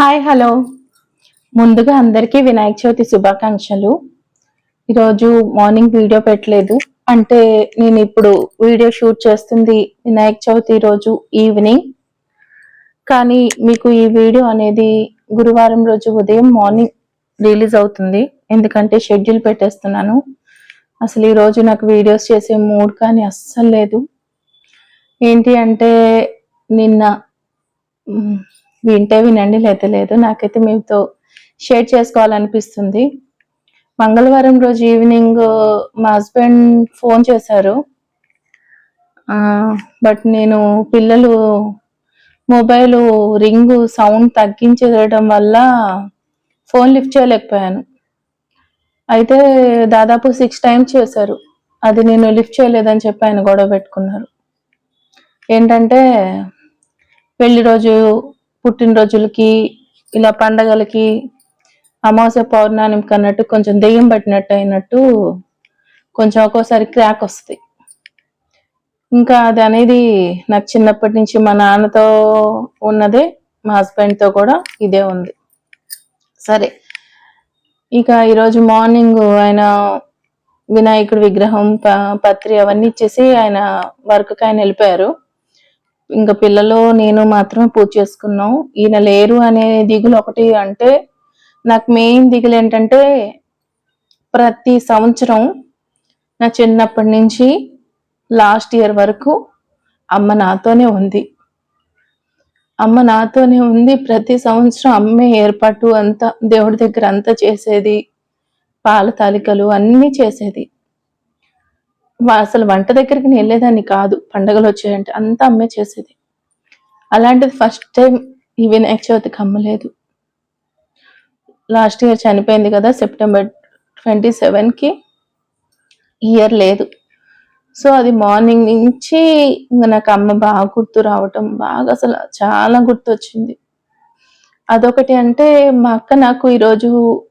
Hi hello. ముందుగా అందరికీ వినాయక చవితి శుభాకాంక్షలు. ఈరోజు మార్నింగ్ వీడియో పెట్టలేదు. అంటే నేను ఇప్పుడు వీడియో షూట్ చేస్తుంది వినాయక చవితి రోజు ఈవినింగ్. కానీ మీకు ఈ వీడియో అనేది గురువారం రోజు ఉదయం మార్నింగ్ రిలీజ్ అవుతుంది. ఎందుకంటే షెడ్యూల్ పెట్టేస్తున్నాను. అసలు ఈరోజు నాకు వీడియోస్ చేసే మూడ్ కానీ అస్సలు లేదు. ఏంటి అంటే నిన్న వింటే వినండి లేదా లేదు. నాకైతే మీతో షేర్ చేసుకోవాలనిపిస్తుంది. మంగళవారం రోజు ఈవినింగ్ మా హస్బెండ్ ఫోన్ చేశారు. బట్ నేను పిల్లలు మొబైల్ రింగ్ సౌండ్ తగ్గించడం వల్ల ఫోన్ లిఫ్ట్ చేయలేకపోయాను. అయితే దాదాపు సిక్స్ టైమ్స్ చేశారు. అది నేను లిఫ్ట్ చేయలేదని చెప్పి ఆయన గొడవ పెట్టుకున్నారు. ఏంటంటే పెళ్ళి రోజు పుట్టినరోజులకి ఇలా పండగలకి అమావాస్య పౌర్ణానికి అన్నట్టు కొంచెం దెయ్యం పట్టినట్టు అయినట్టు కొంచెం ఒక్కోసారి క్రాక్ వస్తుంది. ఇంకా అది అనేది నాకు చిన్నప్పటి నుంచి మా నాన్నతో ఉన్నదే మా హస్బెండ్తో కూడా ఇదే ఉంది. సరే. ఇక ఈరోజు మార్నింగ్ ఆయన వినాయకుడి విగ్రహం ప- పత్రి అవన్నీ ఇచ్చేసి ఆయన వర్క్కి ఆయన వెళ్ళిపోయారు. ఇంకా పిల్లలు నేను మాత్రమే పూజ చేసుకున్నాం. ఈయన లేరు అనే దిగులు ఒకటి అంటే నాకు మెయిన్ దిగులు ఏంటంటే ప్రతి సంవత్సరం నా చిన్నప్పటి నుంచి లాస్ట్ ఇయర్ వరకు అమ్మ నాతోనే ఉంది. అమ్మ నాతోనే ఉంది. ప్రతి సంవత్సరం అమ్మే ఏర్పాటు అంతా దేవుడి దగ్గర అంతా చేసేది పాల తాలికలు అన్నీ చేసేది. అసలు వంట దగ్గరికి వెళ్ళేదాన్ని కాదు. పండగలు వచ్చాయంటే అంతా అమ్మే చేసేది. అలాంటిది ఫస్ట్ టైం ఈ వినాయక చవితికి అమ్మలేదు. లాస్ట్ ఇయర్ చనిపోయింది కదా సెప్టెంబర్ ట్వంటీ సెవెన్కి ఇయర్ లేదు. సో అది మార్నింగ్ నుంచి ఇంకా నాకు అమ్మ బాగా గుర్తు రావటం బాగా అసలు చాలా గుర్తు వచ్చింది అదొకటి అంటే మా అక్క నాకు ఈరోజు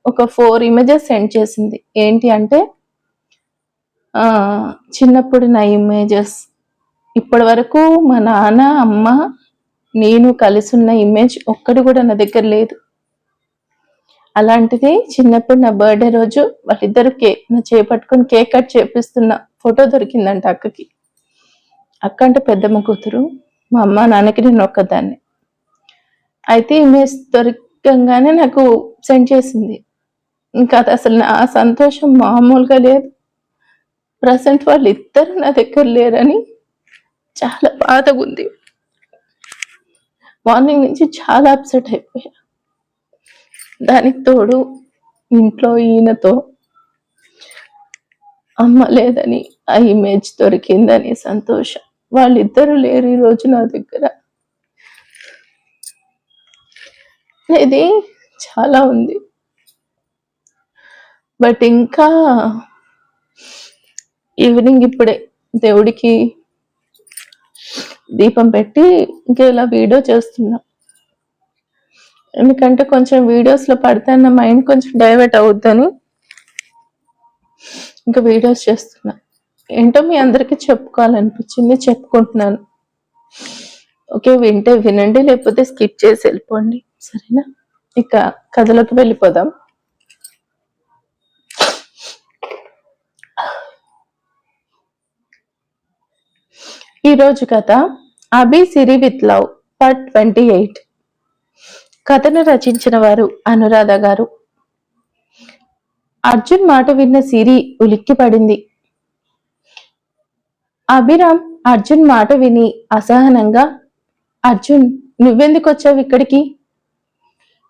ఒక ఫోర్ ఇమేజెస్ సెండ్ చేసింది. ఏంటి అంటే చిన్నప్పుడు నా ఇమేజెస్ ఇప్పటి వరకు మా నాన్న అమ్మ నేను కలిసి ఉన్న ఇమేజ్ ఒక్కటి కూడా నా దగ్గర లేదు. అలాంటిది చిన్నప్పుడు నా బర్త్డే రోజు వాళ్ళిద్దరు కేక్ నా చేపట్టుకొని కేక్ కట్ చేపిస్తున్న ఫోటో దొరికిందంట అక్కకి. అక్క అంటే పెద్దమ్మ కూతురు మా అమ్మ నాన్నకి నేను ఒక్కదాన్ని. అయితే ఇమేజ్ దొరకంగానే నాకు సెండ్ చేసింది. ఇంకా అది అసలు నా సంతోషం మామూలుగా లేదు. ప్రజెంట్ వాళ్ళు ఇద్దరు నా దగ్గర లేరని చాలా బాధగా ఉంది మార్నింగ్ నుంచి చాలా అప్సెట్ అయిపోయా. దానికి తోడు ఇంట్లో ఈయనతో అమ్మ లేదని ఆ ఇమేజ్ దొరికిందని సంతోషం. వాళ్ళిద్దరూ లేరు ఈ రోజు నా దగ్గర. ఇది చాలా ఉంది. బట్ ఇంకా ఈవినింగ్ ఇప్పుడే దేవుడికి దీపం పెట్టి ఇంకా ఇలా వీడియో చేస్తున్నా. ఎందుకంటే కొంచెం వీడియోస్లో పడితే నా మైండ్ కొంచెం డైవర్ట్ అవుద్దని ఇంకా వీడియోస్ చేస్తున్నా. ఏంటో మీ అందరికీ చెప్పుకోవాలనిపించింది చెప్పుకుంటున్నాను. ఓకే వింటే వినండి లేకపోతే స్కిప్ చేసి వెళ్ళిపోండి. సరేనా? ఇక కథలోకి వెళ్ళిపోదాం. ఈరోజు కథ Abhi Siri with love part twenty eight. కథను రచించిన వారు అనురాధ గారు. అర్జున్ మాట విన్న సిరి ఉలిక్కిపడింది. అభిరామ్ అర్జున్ మాట విని అసహనంగా అర్జున్ నువ్వెందుకు వచ్చావు ఇక్కడికి?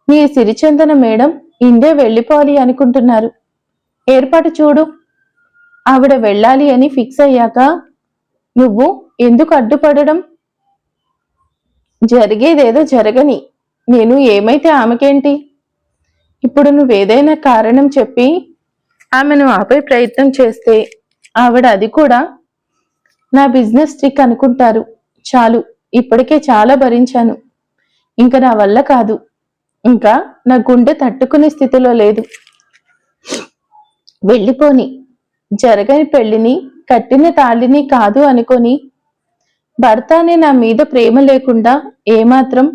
మీ సిరిచందన మేడం ఇండే వెళ్ళిపోవాలి అనుకుంటున్నారు. ఏర్పాటు చూడు. ఆవిడ వెళ్ళాలి అని ఫిక్స్ అయ్యాక నువ్వు ఎందుకు అడ్డుపడడం? జరిగేదేదో జరగని. నేను ఏమైతే ఆమెకేంటి? ఇప్పుడు నువ్వేదైనా కారణం చెప్పి ఆమెను ఆపే ప్రయత్నం చేస్తే ఆవిడ అది కూడా నా బిజినెస్ ట్రిక్ అనుకుంటారు. చాలు ఇప్పటికే చాలా భరించాను. ఇంకా నా వల్ల కాదు. ఇంకా నా గుండె తట్టుకునే స్థితిలో లేదు. వెళ్ళిపోని. జరగని పెళ్ళిని కట్టిన తాళిని కాదు అనుకొని భర్త అనే నా మీద ప్రేమ లేకుండా ఏమాత్రం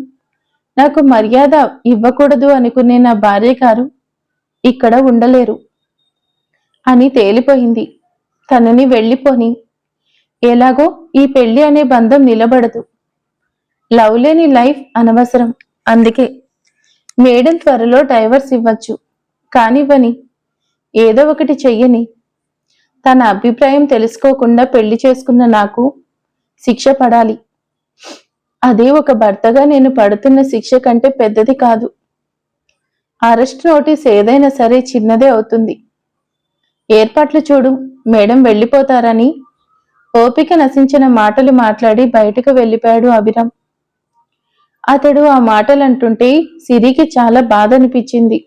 నాకు మర్యాద ఇవ్వకూడదు అనుకునే నా భార్య గారు ఇక్కడ ఉండలేరు అని తేలిపోయింది. తనని వెళ్ళిపోని ఎలాగో ఈ పెళ్ళి అనే బంధం నిలబడదు. లవ్ లేని లైఫ్ అనవసరం. అందుకే మేడం త్వరలో డైవర్స్ ఇవ్వచ్చు. కానివ్వని ఏదో ఒకటి చెయ్యని. తన అభిప్రాయం తెలుసుకోకుండా పెళ్ళి చేసుకున్న నాకు శిక్ష పడాలి. అదే ఒక భర్తగా నేను పడుతున్న శిక్ష కంటే పెద్దది కాదు. అరెస్ట్ నోటీస్ ఏదైనా సరే చిన్నదే అవుతుంది. ఏర్పాట్లు చూడు మేడం వెళ్ళిపోతారని ఓపిక నశించిన మాటలు మాట్లాడి బయటకు వెళ్ళిపోయాడు అభిరామ్. అతడు ఆ మాటలు అంటుంటే సిరికి చాలా బాధ అనిపించింది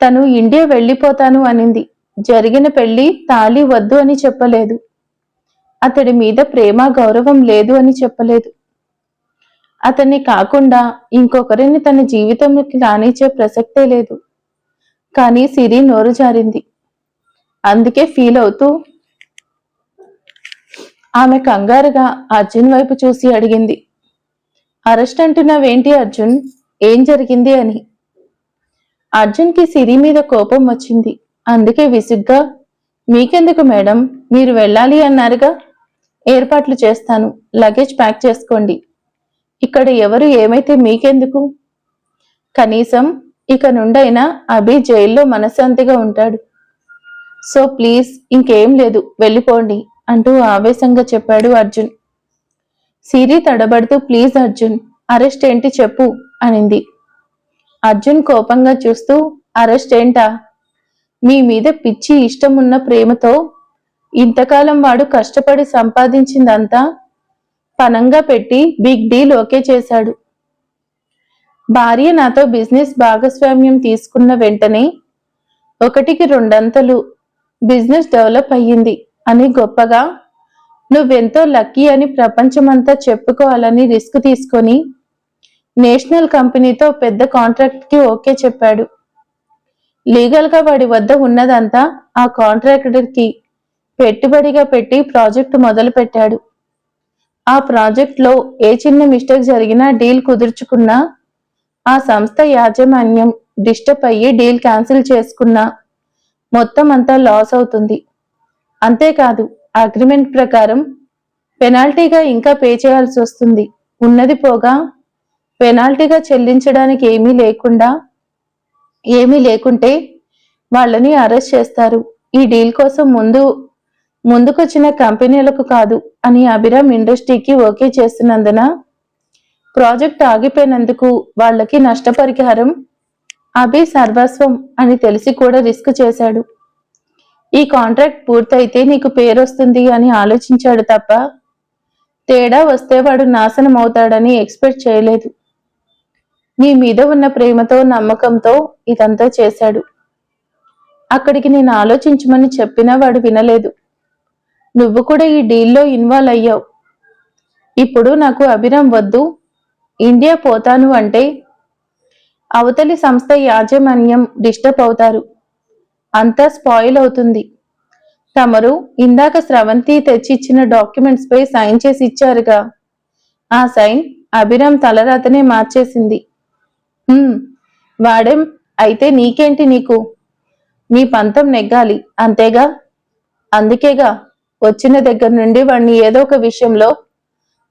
తను ఇండియా వెళ్ళిపోతాను అనింది. జరిగిన పెళ్ళి తాళి వద్దు అని చెప్పలేదు. అతడి మీద ప్రేమ గౌరవం లేదు అని చెప్పలేదు. అతన్ని కాకుండా ఇంకొకరిని తన జీవితంలోకి రానిచ్చే ప్రసక్తే లేదు. కానీ సిరి నోరు జారింది. అందుకే ఫీల్ అవుతూ ఆమె కంగారుగా అర్జున్ వైపు చూసి అడిగింది. అరెస్ట్ అంటున్నావేంటి అర్జున్? ఏం జరిగింది? అని. అర్జున్కి సిరి మీద కోపం వచ్చింది. అందుకే విసుగ్గా మీకెందుకు మేడం? మీరు వెళ్ళాలి అన్నారుగా. ఏర్పాట్లు చేస్తాను. లగేజ్ ప్యాక్ చేసుకోండి. ఇక్కడ ఎవరు ఏమైతే మీకెందుకు? కనీసం ఇక నుండైనా అభి జైల్లో మనశ్శాంతిగా ఉంటాడు. సో ప్లీజ్ ఇంకేం లేదు వెళ్ళిపోండి అంటూ ఆవేశంగా చెప్పాడు అర్జున్. సిరి తడబడుతూ ప్లీజ్ అర్జున్ అరెస్ట్ ఏంటి చెప్పు అనింది. అర్జున్ కోపంగా చూస్తూ అరెస్ట్ ఏంటా? మీ మీద పిచ్చి ఇష్టం ఉన్న ప్రేమతో ఇంతకాలం వాడు కష్టపడి సంపాదించిందంతా పనంగా పెట్టి బిగ్ డీల్ ఓకే చేశాడు. భార్య నాతో బిజినెస్ భాగస్వామ్యం తీసుకున్న వెంటనే ఒకటికి రెండంతలు బిజినెస్ డెవలప్ అయ్యింది అని గొప్పగా నువ్వెంతో లక్కీ అని ప్రపంచమంతా చెప్పుకోవాలని రిస్క్ తీసుకొని నేషనల్ కంపెనీతో పెద్ద కాంట్రాక్ట్కి ఓకే చెప్పాడు. లీగల్గా వాడి వద్ద ఉన్నదంతా ఆ కాంట్రాక్టర్కి పెట్టుబడిగా పెట్టి ప్రాజెక్ట్ మొదలు పెట్టాడు. ఆ ప్రాజెక్ట్లో ఏ చిన్న మిస్టేక్ జరిగినా డీల్ కుదుర్చుకున్నా ఆ సంస్థ యాజమాన్యం డిస్టర్బ్ అయ్యి డీల్ క్యాన్సిల్ చేసుకున్నా మొత్తం అంతా లాస్ అవుతుంది. అంతేకాదు అగ్రిమెంట్ ప్రకారం పెనాల్టీగా ఇంకా పే చేయాల్సి వస్తుంది. ఉన్నది పోగా పెనాల్టీగా చెల్లించడానికి ఏమీ లేకుండా ఏమీ లేకుంటే వాళ్ళని అరెస్ట్ చేస్తారు. ఈ డీల్ కోసం ముందు ముందుకొచ్చిన కంపెనీలకు కాదు అని అభిరామ్ ఇండస్ట్రీకి ఓకే చేస్తున్నందున ప్రాజెక్ట్ ఆగిపోయినందుకు వాళ్ళకి నష్టపరిహారం అభి సర్వస్వం అని తెలిసి కూడా రిస్క్ చేశాడు. ఈ కాంట్రాక్ట్ పూర్తయితే నీకు పేరు వస్తుంది అని ఆలోచించాడు తప్ప తేడా వస్తే వాడు నాశనం అవుతాడని ఎక్స్పెక్ట్ చేయలేదు. నీ మీద ఉన్న ప్రేమతో నమ్మకంతో ఇదంతా చేశాడు. అక్కడికి నేను ఆలోచించమని చెప్పినా వాడు వినలేదు. నువ్వు కూడా ఈ డీల్లో ఇన్వాల్వ్ అయ్యావు. ఇప్పుడు నాకు అభిరామ్ వద్దు. ఇండియా పోతాను అంటే అవతలి సంస్థ యాజమాన్యం డిస్టర్బ్ అవుతారు. అంతా స్పాయిల్ అవుతుంది. తమరు ఇందాక స్రవంతి తెచ్చిచ్చిన డాక్యుమెంట్స్ పై సైన్ చేసి ఇచ్చారుగా. ఆ సైన్ అభిరామ్ తలరాతనే మార్చేసింది. వాడేం అయితే నీకేంటి నీకు? నీ పంతం నెగ్గాలి అంతేగా? అందుకేగా వచ్చిన దగ్గర నుండి వాడిని ఏదో ఒక విషయంలో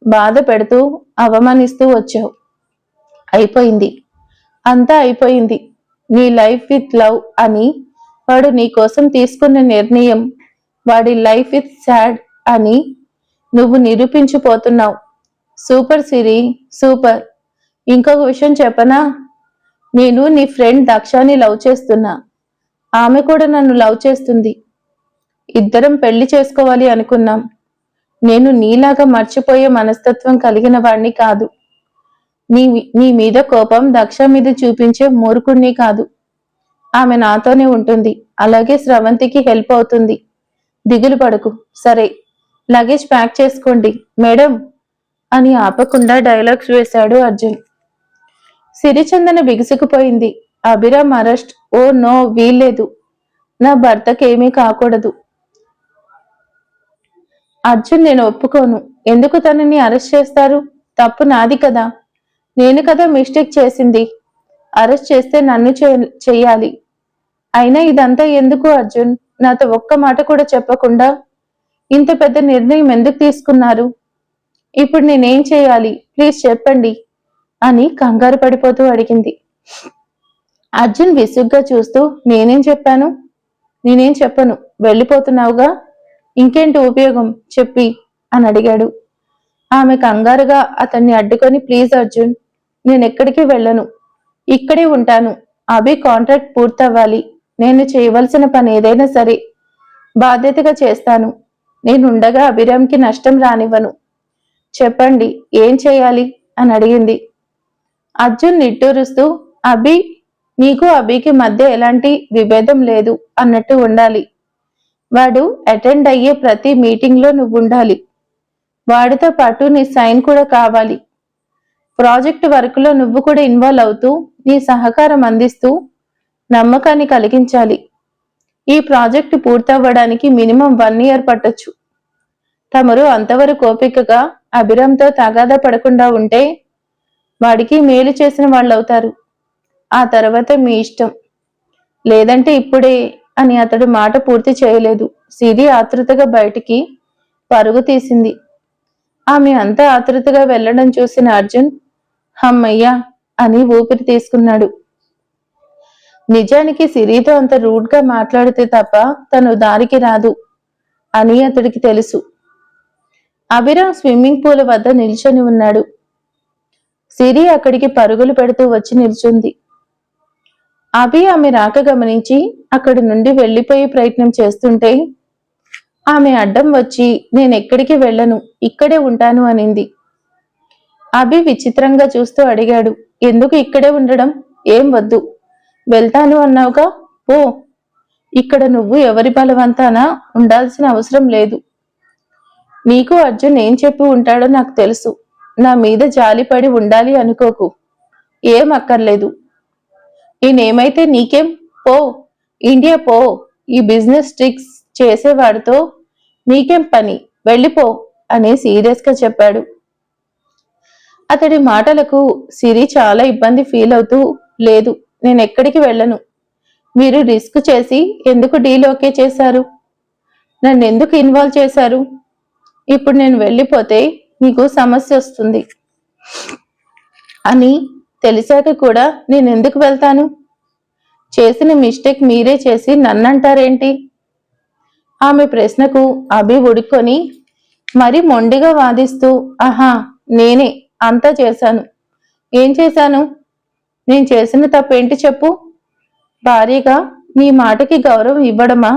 బాధ పెడుతూ అవమానిస్తూ వచ్చావు. అయిపోయింది. అంతా అయిపోయింది. నీ లైఫ్ విత్ లవ్ అని వాడు నీ కోసం తీసుకున్న నిర్ణయం వాడి లైఫ్ విత్ సాడ్ అని నువ్వు నిరూపించిపోతున్నావు. సూపర్ సిరి సూపర్. ఇంకొక విషయం చెప్పనా? నేను నీ ఫ్రెండ్ దక్షాని లవ్ చేస్తున్నా. ఆమె కూడా నన్ను లవ్ చేస్తుంది. ఇద్దరం పెళ్ళి చేసుకోవాలి అనుకున్నాం. నేను నీలాగా మర్చిపోయే మనస్తత్వం కలిగిన వాణ్ణి కాదు. నీ నీ మీద కోపం దక్ష మీద చూపించే మూర్ఖుణ్ణి కాదు. ఆమె నాతోనే ఉంటుంది. అలాగే స్రవంతికి హెల్ప్ అవుతుంది. దిగులు పడకు. సరే లగేజ్ ప్యాక్ చేసుకోండి. మేడం అని ఆపకుండా డైలాగ్స్ వేశాడు అర్జున్. సిరిచందన బిగుసుకుపోయింది. అభిరామ్ అరెస్ట్. ఓ నో వీల్లేదు. నా భర్తకేమీ కాకూడదు. అర్జున్ నేను ఒప్పుకోను. ఎందుకు తనని అరెస్ట్ చేస్తారు? తప్పు నాది కదా. నేను కదా మిస్టేక్ చేసింది. అరెస్ట్ చేస్తే నన్ను చేయాలి చెయ్యాలి. అయినా ఇదంతా ఎందుకు అర్జున్? నాతో ఒక్క మాట కూడా చెప్పకుండా ఇంత పెద్ద నిర్ణయం ఎందుకు తీసుకున్నారు? ఇప్పుడు నేనేం చేయాలి? ప్లీజ్ చెప్పండి. అని కంగారు పడిపోతూ అడిగింది. అర్జున్ విసుగ్గా చూస్తూ నేనేం చెప్పాను? నేనేం చెప్పను? వెళ్ళిపోతున్నావుగా? ఇంకేంటి ఉపయోగం? చెప్పి అని అడిగాడు. ఆమె కంగారుగా అతన్ని అడ్డుకొని ప్లీజ్ అర్జున్ నేను ఎక్కడికి వెళ్ళను. ఇక్కడే ఉంటాను. అభి కాంట్రాక్ట్ పూర్తవ్వాలి. నేను చేయవలసిన పని ఏదైనా సరే. బాధ్యతగా చేస్తాను. నేను ఉండగా అభిరామ్కి నష్టం రానివ్వను. చెప్పండి ఏం చేయాలి? అని అడిగింది. అర్జున్ నిట్టూరుస్తూ అభి నీకు అభికి మధ్య ఎలాంటి విభేదం లేదు అన్నట్టు ఉండాలి. వాడు అటెండ్ అయ్యే ప్రతి మీటింగ్లో నువ్వు ఉండాలి వాడితో పాటు నీ సైన్ కూడా కావాలి. ప్రాజెక్ట్ వర్క్లో నువ్వు కూడా ఇన్వాల్వ్ అవుతూ నీ సహకారం అందిస్తూ నమ్మకాన్ని కలిగించాలి. ఈ ప్రాజెక్టు పూర్తవ్వడానికి మినిమం వన్ ఇయర్ పట్టొచ్చు. తమరు అంతవరకు ఓపికగా అభిరంతో తగాదా పడకుండా ఉంటే వాడికి మేలు చేసిన వాళ్ళు అవుతారు ఆ తర్వాత మీ ఇష్టం. లేదంటే ఇప్పుడే అని అతడు మాట పూర్తి చేయలేదు. సిరి ఆతృతగా బయటికి పరుగు తీసింది. ఆమె అంత ఆతృతగా వెళ్ళడం చూసిన అర్జున్ హమ్మయ్యా అని ఊపిరి తీసుకున్నాడు. నిజానికి సిరితో అంత రూడ్గా మాట్లాడితే తప్ప తను దారికి రాదు అని అతడికి తెలుసు. అభిరామ్ స్విమ్మింగ్ పూల్ వద్ద నిల్చొని ఉన్నాడు. సిరి అక్కడికి పరుగులు పెడుతూ వచ్చి నిల్చుంది. అభి ఆమె రాక గమనించి అక్కడి నుండి వెళ్ళిపోయే ప్రయత్నం చేస్తుంటే ఆమె అడ్డం వచ్చి నేను ఎక్కడికి వెళ్ళను ఇక్కడే ఉంటాను అనింది. అభి విచిత్రంగా చూస్తూ అడిగాడు ఎందుకు ఇక్కడే ఉండడం? ఏం వద్దు. వెళ్తాను అన్నావుగా? ఓ ఇక్కడ నువ్వు ఎవరి బలవంతానా? ఉండాల్సిన అవసరం లేదు. నీకు అర్జున్ ఏం చెప్పి ఉంటాడో నాకు తెలుసు. నా మీద జాలిపడి ఉండాలి అనుకోకు. ఏం అక్కర్లేదు. నేనేమైతే నీకేం? పో. ఇండియా పో. ఈ బిజినెస్ ట్రిక్స్ చేసేవాడితో నీకేం పని? వెళ్ళిపో అని సీరియస్గా చెప్పాడు. అతడి మాటలకు సిరి చాలా ఇబ్బంది ఫీల్ అవుతూ లేదు నేను ఎక్కడికి వెళ్ళను. మీరు రిస్క్ చేసి ఎందుకు డీల్ ఓకే చేశారు? నన్ను ఎందుకు ఇన్వాల్వ్ చేశారు? ఇప్పుడు నేను వెళ్ళిపోతే మీకు సమస్య వస్తుంది. అని తెలిసాక కూడా నేను ఎందుకు వెళ్తాను? చేసిన మిస్టేక్ మీరే చేసి నన్నంటారేంటి? ఆమె ప్రశ్నకు అభి ఉడుక్కొని మరి మొండిగా వాదిస్తూ ఆహా నేనే అంతా చేశాను. ఏం చేశాను? నేను చేసిన తప్పేంటి చెప్పు. భార్యగా నీ మాటకి గౌరవం ఇవ్వడమా?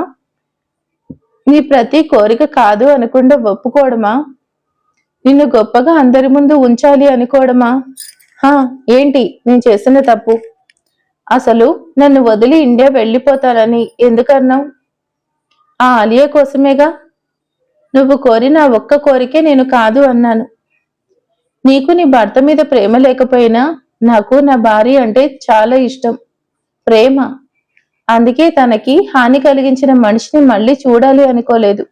నీ ప్రతి కోరిక కాదు అనకుండా ఒప్పుకోవడమా? నిన్ను గొప్పగా అందరి ముందు ఉంచాలి అనుకోవడమా? హా ఏంటి? నేను చేసిన తప్పు. అసలు నన్ను వదిలి ఇండియా వెళ్ళిపోతానని ఎందుకన్నావు? ఆ అలియా కోసమేగా? నువ్వు కోరిన ఒక్క కోరికే నేను కాదు అన్నాను. నీకు నీ భర్త మీద ప్రేమ లేకపోయినా నాకు నా భార్య అంటే చాలా ఇష్టం. ప్రేమ. అందుకే తనకి హాని కలిగించిన మనిషిని మళ్ళీ చూడాలి అనుకోలేదు.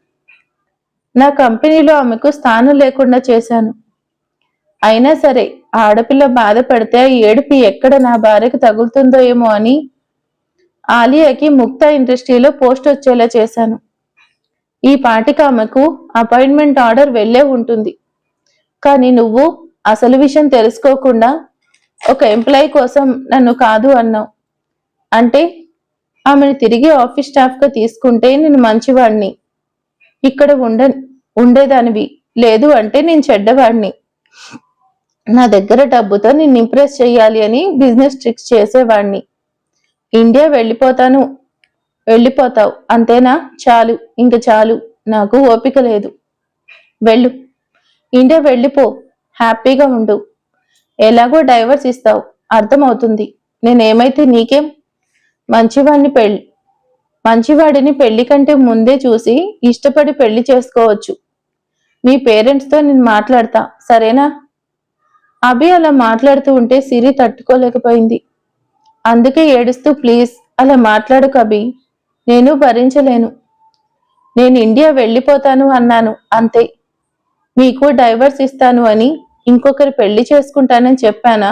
నా కంపెనీలో ఆమెకు స్థానం లేకుండా చేశాను. అయినా సరే ఆడపిల్ల బాధపడితే ఆ ఏడుపు ఎక్కడ నా భార్యకు తగులుతుందో ఏమో అని ఆలియాకి ముక్తా ఇండస్ట్రీలో పోస్ట్ వచ్చేలా చేశాను. ఈ పాటికి ఆమెకు అపాయింట్మెంట్ ఆర్డర్ వెళ్ళే ఉంటుంది. కానీ నువ్వు అసలు విషయం తెలుసుకోకుండా ఒక ఎంప్లాయీ కోసం నన్ను కాదు అన్నావు. అంటే ఆమెను తిరిగి ఆఫీస్ స్టాఫ్గా తీసుకుంటే నేను మంచివాడిని. ఇక్కడ ఉండ ఉండేదానివి. లేదు అంటే నేను చెడ్డవాడిని. నా దగ్గర డబ్బుతో నిన్ను ఇంప్రెస్ చేయాలి అని బిజినెస్ ట్రిక్స్ చేసేవాడిని. ఇండియా వెళ్ళిపోతాను. వెళ్ళిపోతావు. అంతేనా? చాలు. ఇంక చాలు. నాకు ఓపిక లేదు. వెళ్ళు. ఇండియా వెళ్ళిపో. హ్యాపీగా ఉండు. ఎలాగో డైవర్స్ ఇస్తావు. అర్థమవుతుంది. నేనేమైతే నీకేం? మంచివాడిని పెళ్ళి మంచివాడిని పెళ్ళి కంటే ముందే చూసి ఇష్టపడి పెళ్ళి చేసుకోవచ్చు. మీ పేరెంట్స్తో నేను మాట్లాడతా సరేనా? అభి అలా మాట్లాడుతూ ఉంటే సిరి తట్టుకోలేకపోయింది. అందుకే ఏడుస్తూ ప్లీజ్ అలా మాట్లాడుకు అభి నేను భరించలేను. నేను ఇండియా వెళ్ళిపోతాను అన్నాను అంతే. మీకు డైవర్స్ ఇస్తాను అని ఇంకొకరు పెళ్ళి చేసుకుంటానని చెప్పానా?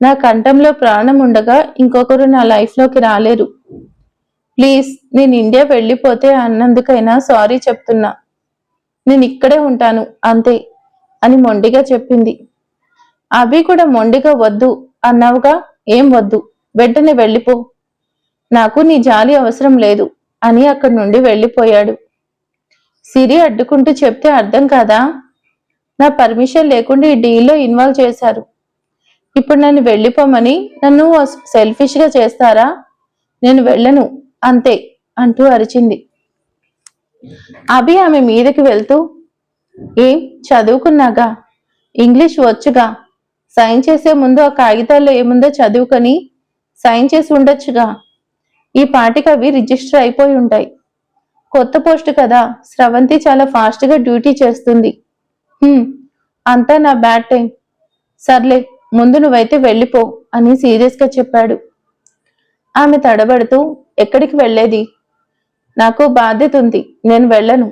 నా కంఠంలో ప్రాణం ఉండగా ఇంకొకరు నా లైఫ్లోకి రాలేరు. ప్లీజ్ నేను ఇండియా వెళ్ళిపోతే అన్నందుకైనా సారీ చెప్తున్నా. నేను ఇక్కడే ఉంటాను అంతే అని మొండిగా చెప్పింది. అభి కూడా మొండిగా వద్దు అన్నావుగా ఏం వద్దు వెంటనే వెళ్ళిపో. నాకు నీ జాలి అవసరం లేదు అని అక్కడి నుండి వెళ్ళిపోయాడు. సిరి అడ్డుకుంటూ చెప్తే అర్థం కాదా? నా పర్మిషన్ లేకుండా ఈ డీల్లో ఇన్వాల్వ్ చేశారు. ఇప్పుడు నన్ను వెళ్ళిపోమని నన్ను సెల్ఫిష్గా చేస్తారా? నేను వెళ్ళను అంతే అంటూ అరిచింది. అభి ఆమె మీదకి వెళ్తూ ఏం చదువుకున్నాగా? ఇంగ్లీష్ వచ్చుగా? సైన్ చేసే ముందు ఆ కాగితాల్లో ఏముందో చదువుకొని సైన్ చేసి ఉండొచ్చుగా? ఈ పాటికి అవి రిజిస్టర్ అయిపోయి ఉంటాయి. కొత్త పోస్ట్ కదా స్రవంతి చాలా ఫాస్ట్గా డ్యూటీ చేస్తుంది. అంతా నా బ్యాడ్ టైం. సర్లే ముందు నువ్వైతే వెళ్ళిపో అని సీరియస్గా చెప్పాడు. ఆమె తడబడుతూ ఎక్కడికి వెళ్ళేది? నాకు బాధ్యత ఉంది నేను వెళ్ళను.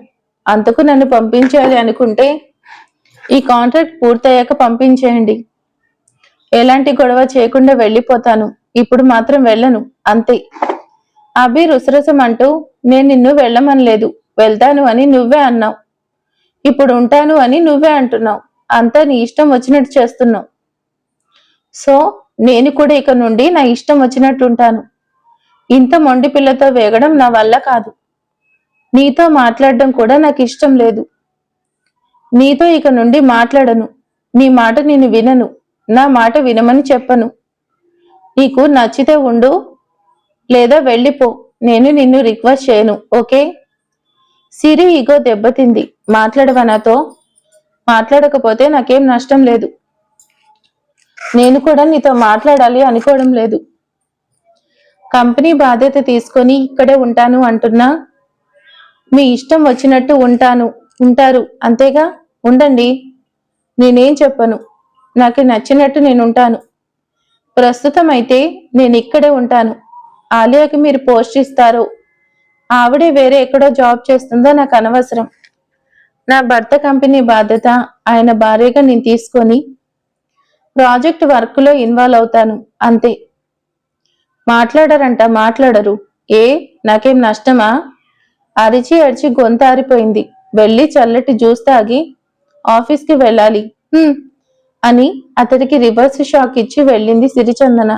అంతకు నన్ను పంపించాలి అనుకుంటే ఈ కాంట్రాక్ట్ పూర్తయ్యాక పంపించేయండి. ఎలాంటి గొడవ చేయకుండా వెళ్ళిపోతాను. ఇప్పుడు మాత్రం వెళ్ళను అంతే. అభి రుసరసం అంటూ నేను నిన్ను వెళ్ళమనలేదు వెళ్తాను అని నువ్వే అన్నావు. ఇప్పుడు ఉంటాను అని నువ్వే అంటున్నావు. అంతా నీ ఇష్టం వచ్చినట్టు చేస్తున్నావు. సో నేను కూడా ఇక నుండి నా ఇష్టం వచ్చినట్టు ఉంటాను. ఇంత మొండి పిల్లతో వేగడం నా వల్ల కాదు. నీతో మాట్లాడడం కూడా నాకు ఇష్టం లేదు. నీతో ఇక నుండి మాట్లాడను. నీ మాట నేను వినను. నా మాట వినమని చెప్పను. నీకు నచ్చితే ఉండు లేదా వెళ్ళిపో. నేను నిన్ను రిక్వెస్ట్ చేయను ఓకే? సిరి ఇగో దెబ్బతింది. మాట్లాడవా నాతో? మాట్లాడకపోతే నాకేం నష్టం లేదు. నేను కూడా నీతో మాట్లాడాలి అనుకోవడం లేదు. కంపెనీ బాధ్యత తీసుకొని ఇక్కడే ఉంటాను అంటున్నా. మీ ఇష్టం వచ్చినట్టు ఉంటాను ఉంటారు. అంతేగా? ఉండండి. నేనేం చెప్పను? నాకు నచ్చినట్టు నేను ఉంటాను ప్రస్తుతం అయితే నేను ఇక్కడే ఉంటాను. ఆలియాకి మీరు పోస్ట్ ఇస్తారు? ఆవిడే వేరే ఎక్కడో జాబ్ చేస్తుందో నాకు అనవసరం. నా భర్త కంపెనీ బాధ్యత ఆయన భార్యగా నేను తీసుకొని ప్రాజెక్ట్ వర్క్లో ఇన్వాల్వ్ అవుతాను. అంతే. మాట్లాడరంట మాట్లాడరు. ఏ నాకేం నష్టమా? అరిచి అరిచి గొంత ఆరిపోయింది. వెళ్ళి చల్లటి జ్యూస్ తాగి ఆఫీస్కి వెళ్ళాలి. అని అతడికి రివర్స్ షాక్ ఇచ్చి వెళ్ళింది సిరిచందన.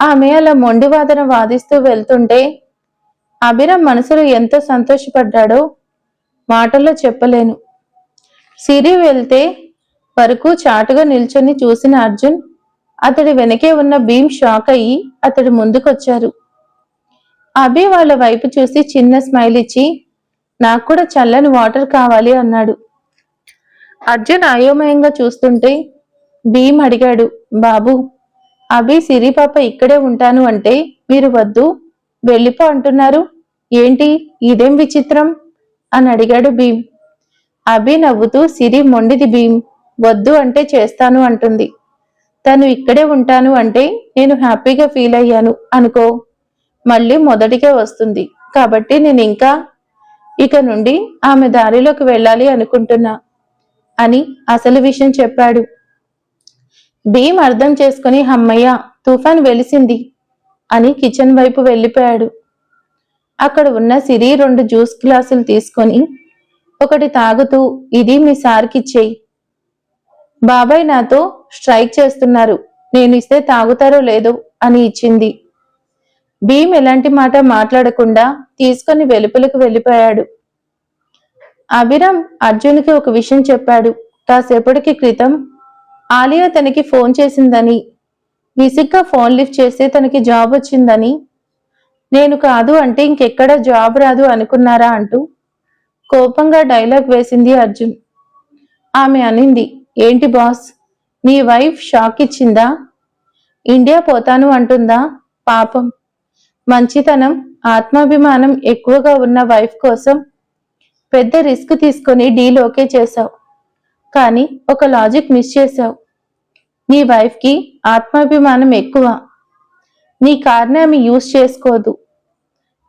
ఆమె అలా మొండి వాదన వాదిస్తూ వెళ్తుంటే అభిరామ్ మనసులో ఎంతో సంతోషపడ్డాడో మాటల్లో చెప్పలేను. సిరి వెళ్తే వరకు చాటుగా నిల్చొని చూసిన అర్జున్ అతడి వెనకే ఉన్న భీమ్ షాక్ అయ్యి అతడి ముందుకొచ్చారు. అభి వాళ్ళ వైపు చూసి చిన్న స్మైల్ ఇచ్చి నాకు కూడా చల్లని వాటర్ కావాలి అన్నాడు. అర్జున్ అయోమయంగా చూస్తుంటే భీమ్ అడిగాడు బాబు అభి సిరి పాప ఇక్కడే ఉంటాను అంటే మీరు వద్దు వెళ్ళిపో అంటున్నారు. ఏంటి? ఇదేం విచిత్రం? అని అడిగాడు భీమ్. అభి నవ్వుతూ సిరి మొండిది భీమ్ వద్దు అంటే చేస్తాను అంటుంది. తను ఇక్కడే ఉంటాను అంటే నేను హ్యాపీగా ఫీల్ అయ్యాను అనుకో. మళ్ళీ మొదటికే వస్తుంది. కాబట్టి నేను ఇంకా ఇక నుండి ఆమె దారిలోకి వెళ్ళాలి అనుకుంటున్నా అని అసలు విషయం చెప్పాడు. భీమ్ అర్థం చేసుకుని హమ్మయ్య తుఫాన్ వెలిసింది అని కిచెన్ వైపు వెళ్ళిపోయాడు. అక్కడ ఉన్న సిరి రెండు జ్యూస్ గ్లాసులు తీసుకొని ఒకటి తాగుతూ ఇది మీ సార్కిచ్చేయి బాబాయ్ నాతో స్ట్రైక్ చేస్తున్నారు. నేను ఇస్తే తాగుతారో లేదో అని ఇచ్చింది. భీమ్ ఎలాంటి మాట మాట్లాడకుండా తీసుకొని వెలుపలకు వెళ్ళిపోయాడు. అభిరామ్ అర్జున్కి ఒక విషయం చెప్పాడు. కాసేపటికి క్రితం ఆలియా తనకి ఫోన్ చేసిందని విసిగ్గా ఫోన్ లిఫ్ట్ చేస్తే తనకి జాబ్ వచ్చిందని నేను కాదు అంటే ఇంకెక్కడ జాబ్ రాదు అనుకున్నారా అంటూ కోపంగా డైలాగ్ వేసింది అర్జున్. ఆమె అనింది ఏంటి బాస్ నీ వైఫ్ షాక్ ఇచ్చిందా? ఇండియా పోతాను అంటుందా? పాపం. మంచితనం ఆత్మాభిమానం ఎక్కువగా ఉన్న వైఫ్ కోసం పెద్ద రిస్క్ తీసుకొని డీల్ ఓకే చేశావు. కానీ ఒక లాజిక్ మిస్ చేశావు. నీ వైఫ్కి ఆత్మాభిమానం ఎక్కువ. నీ కార్ని ఆమె యూజ్ చేసుకోదు.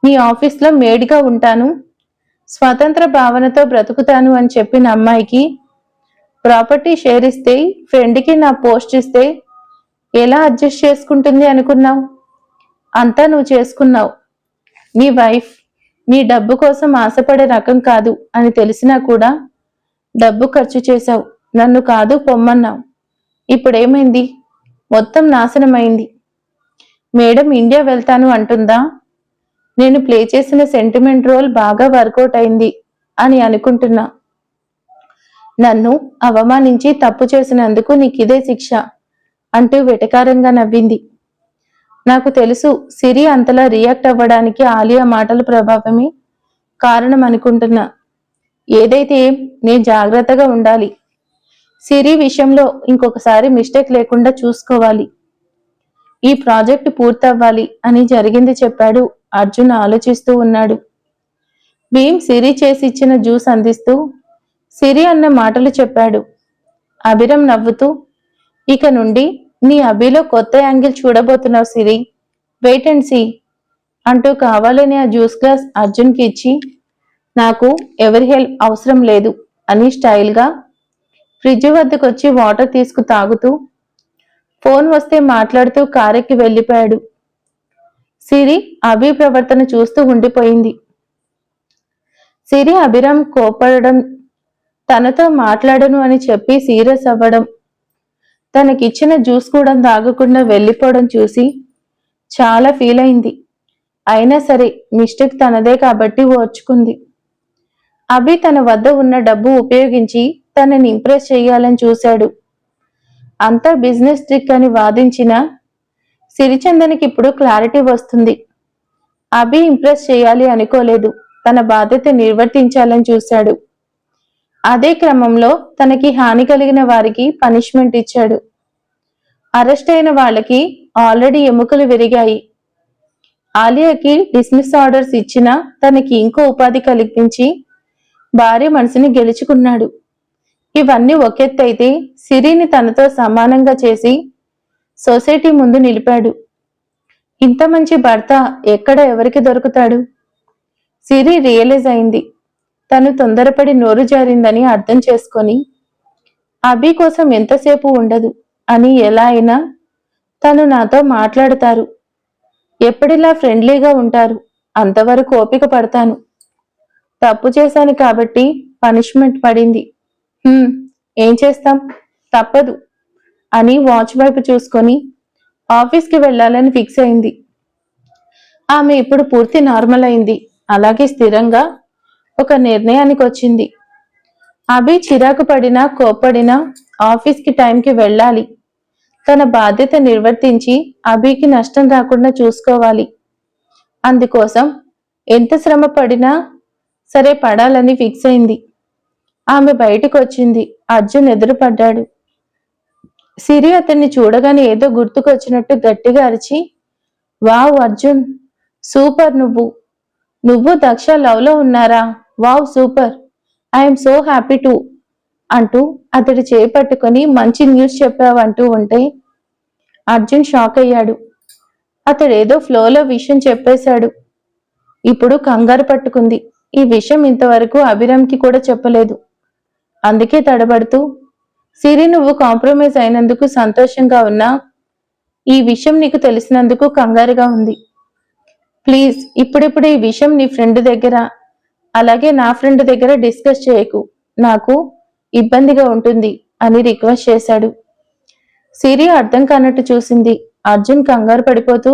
నీ ఆఫీస్లో మేడిగా ఉంటాను. స్వతంత్ర భావనతో బ్రతుకుతాను అని చెప్పిన అమ్మాయికి ప్రాపర్టీ షేర్ ఇస్తే ఫ్రెండ్కి నా పోస్ట్ ఇస్తే ఎలా అడ్జస్ట్ చేసుకుంటుంది అనుకున్నావు? అంతా నువ్వు చేసుకున్నావు. నీ వైఫ్ నీ డబ్బు కోసం ఆశపడే రకం కాదు అని తెలిసినా కూడా డబ్బు ఖర్చు చేశావు. నన్ను కాదు పొమ్మన్నావు. ఇప్పుడేమైంది? మొత్తం నాశనమైంది. మేడం ఇండియా వెళ్తాను అంటుందా? నేను ప్లే చేసిన సెంటిమెంట్ రోల్ బాగా వర్కౌట్ అయింది అని అనుకుంటున్నా. నన్ను అవమానించి తప్పు చేసినందుకు నీకు ఇదే శిక్ష అంటూ వెటకారంగా నవ్వింది. నాకు తెలుసు సిరి అంతలా రియాక్ట్ అవ్వడానికి ఆలియా మాటల ప్రభావమే కారణం అనుకుంటున్నా ఏదైతే నేను జాగ్రత్తగా ఉండాలి. సిరి విషయంలో ఇంకొకసారి మిస్టేక్ లేకుండా చూసుకోవాలి. ఈ ప్రాజెక్టు పూర్తవ్వాలి అని జరిగింది చెప్పాడు అర్జున్ ఆలోచిస్తూ ఉన్నాడు. భీమ్ సిరి చేసి ఇచ్చిన జ్యూస్ అందిస్తూ సిరి అన్న మాటలు చెప్పాడు. అభిరం నవ్వుతూ ఇక నుండి నీ అభిలో కొత్త యాంగిల్ చూడబోతున్నావు సిరి. వెయిట్ అండ్ సీ అంటూ కావాలని ఆ జ్యూస్ గ్లాస్ అర్జున్కి ఇచ్చి నాకు ఎవరి హెల్ప్ అవసరం లేదు అని స్టైల్గా ఫ్రిడ్జ్ వద్దకు వచ్చి వాటర్ తీసుకు తాగుతూ ఫోన్ వస్తే మాట్లాడుతూ కారెక్కి వెళ్ళిపోయాడు. సిరి అభి ప్రవర్తన చూస్తూ ఉండిపోయింది. సిరి అభిరామ్ కోపడడం తనతో మాట్లాడను అని చెప్పి సీరియస్ అవ్వడం తనకిచ్చిన జ్యూస్ కూడా తాగకుండా వెళ్ళిపోవడం చూసి చాలా ఫీల్ అయింది. అయినా సరే మిస్టేక్ తనదే కాబట్టి ఓర్చుకుంది అభి తన వద్ద ఉన్న డబ్బు ఉపయోగించి తనని ఇంప్రెస్ చేయాలని చూశాడు. అంతా బిజినెస్ ట్రిక్ అని వాదించిన సిరిచందనికి ఇప్పుడు క్లారిటీ వస్తుంది. అభి ఇంప్రెస్ చేయాలి అనుకోలేదు. తన బాధ్యత నిర్వర్తించాలని చూశాడు. అదే క్రమంలో తనకి హాని కలిగిన వారికి పనిష్మెంట్ ఇచ్చాడు. అరెస్ట్ అయిన వాళ్ళకి ఆల్రెడీ ఎముకలు విరిగాయి. ఆలియాకి డిస్మిస్ ఆర్డర్స్ ఇచ్చినా తనకి ఇంకో ఉపాధి కల్పించి భార్య మనసుని గెలుచుకున్నాడు. ఇవన్నీ ఒకెత్తైతే సిరిని తనతో సమానంగా చేసి సొసైటీ ముందు నిలిపాడు. ఇంత మంచి భర్త ఎక్కడ ఎవరికి దొరుకుతాడు? సిరి రియలైజ్ అయింది. తను తొందరపడి నోరు జారిందని అర్థం చేసుకొని అభి కోసం ఎంతసేపు ఉండదు? అని ఎలా అయినా తను నాతో మాట్లాడతారు. ఎప్పటిలా ఫ్రెండ్లీగా ఉంటారు? అంతవరకు ఓపిక పడతాను. తప్పు చేశాను కాబట్టి పనిష్మెంట్ పడింది. ఏం చేస్తాం? తప్పదు అని వాచ్ వైపు చూసుకొని ఆఫీస్కి వెళ్ళాలని ఫిక్స్ అయింది. ఆమె ఇప్పుడు పూర్తి నార్మల్ అయింది. అలాగే స్థిరంగా ఒక నిర్ణయానికి వచ్చింది అభి చిరాకు పడినా కోప్పడినా ఆఫీస్కి టైంకి వెళ్ళాలి. తన బాధ్యత నిర్వర్తించి అభికి నష్టం రాకుండా చూసుకోవాలి. అందుకోసం ఎంత శ్రమ పడినా సరే పడాలని ఫిక్స్ అయింది. ఆమె బయటకు వచ్చింది అర్జున్ ఎదురుపడ్డాడు. సిరి అతన్ని చూడగానే ఏదో గుర్తుకొచ్చినట్టు గట్టిగా అరిచి వావ్ అర్జున్ సూపర్ నువ్వు. నువ్వు దక్ష లవ్లో ఉన్నారా? Wow super. I'm so happy to అంటూ అతడు చేపట్టుకుని మంచి న్యూస్ చెప్పావంటూ ఉంటే అర్జున్ షాక్ అయ్యాడు. అతడు ఏదో ఫ్లోలో విషయం చెప్పేశాడు. ఇప్పుడు కంగారు పట్టుకుంది. ఈ విషయం ఇంతవరకు అభిరామ్కి కూడా చెప్పలేదు. అందుకే తడబడుతూ సిరి నువ్వు కాంప్రమైజ్ అయినందుకు సంతోషంగా ఉన్నా ఈ విషయం నీకు తెలిసినందుకు కంగారుగా ఉంది. ప్లీజ్ ఇప్పుడిప్పుడు ఈ విషయం నీ ఫ్రెండ్ దగ్గర అలాగే నా ఫ్రెండ్ దగ్గర డిస్కస్ చేయకు. నాకు ఇబ్బందిగా ఉంటుంది అని రిక్వెస్ట్ చేశాడు. సిరి అర్థం కానట్టు చూసింది. అర్జున్ కంగారు పడిపోతూ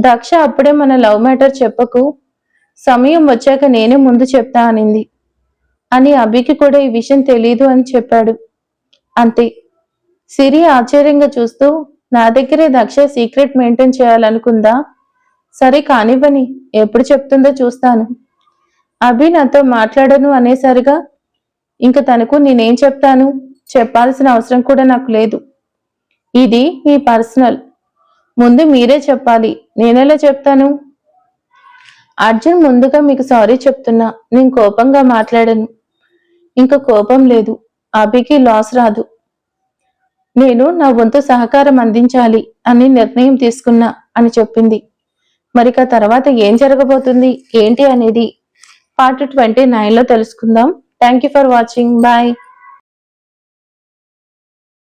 దక్ష అప్పుడే మన లవ్ మ్యాటర్ చెప్పకు. సమయం వచ్చాక నేనే ముందు చెప్తా అనింది. అని అభికి కూడా ఈ విషయం తెలీదు అని చెప్పాడు. అంతే. సిరి ఆశ్చర్యంగా చూస్తూ నా దగ్గరే దక్ష సీక్రెట్ మెయింటైన్ చేయాలనుకుందా? సరే కానివ్వని ఎప్పుడు చెప్తుందో చూస్తాను. అభి నాతో మాట్లాడను అనేసరిగా ఇంక తనకు నేనేం చెప్తాను? చెప్పాల్సిన అవసరం కూడా నాకు లేదు. ఇది మీ పర్సనల్. ముందు మీరే చెప్పాలి. నేనెలా చెప్తాను? అర్జున్ ముందుగా మీకు సారీ చెప్తున్నా. నేను కోపంగా మాట్లాడను. ఇంకా కోపం లేదు. అభికి లాస్ రాదు. నేను నా వంతు సహకారం అందించాలి అని నిర్ణయం తీసుకున్నా అని చెప్పింది. మరిక తర్వాత ఏం జరగబోతుంది? ఏంటి అనేది పార్ట్ ట్వంటీ నైన్లో తెలుసుకుందాం. Thank you for watching bye